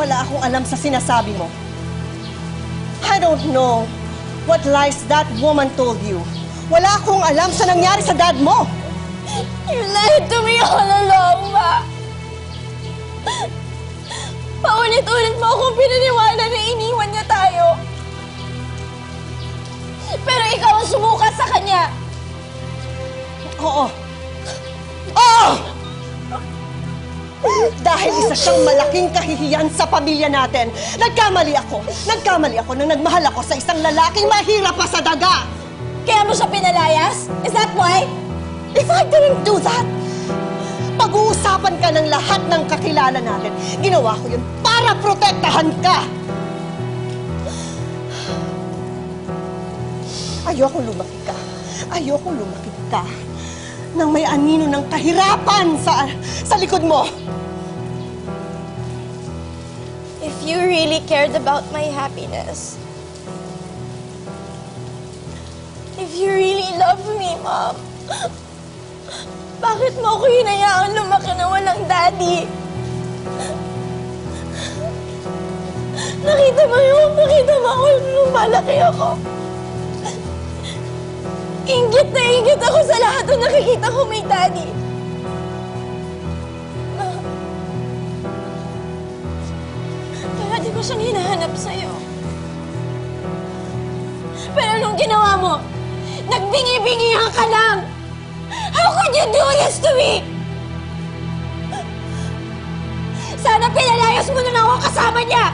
Wala akong alam sa sinasabi mo. I don't know what lies that woman told you. Wala akong alam sa nangyari sa dad mo. You lied to me all along, Ma. Paulit-ulit mo akong pinaniwala na iniwan niya tayo. Pero ikaw ang sumuka sa kanya. Oo. Dahil isa siyang malaking kahihiyan sa pamilya natin. Nagkamali ako. Nagkamali ako nang nagmahal ako sa isang lalaking mahirap pa sa daga. Kaya mo siya pinalayas? Is that why? If I didn't do that, pag-uusapan ka ng lahat ng kakilala natin. Ginawa ko yun para protektahan ka. Ayokong lumaki ka. Ayokong lumaki ka nang may anino ng kahirapan sa, sa likod mo. If you really cared about my happiness, if you really love me, Mom, bakit mo ako hinayaan lumaki na walang daddy? Nakita mo yun? Nakita mo ako nung malaki ako? Ingit na ingit ako sa lahat ng nakikita ko may daddy. Ko siyang hinahanap sa'yo. Pero nung ginawa mo, nagbingi-bingihan ka lang! How could you do this to me? Sana pinalayas mo na ako kasama niya!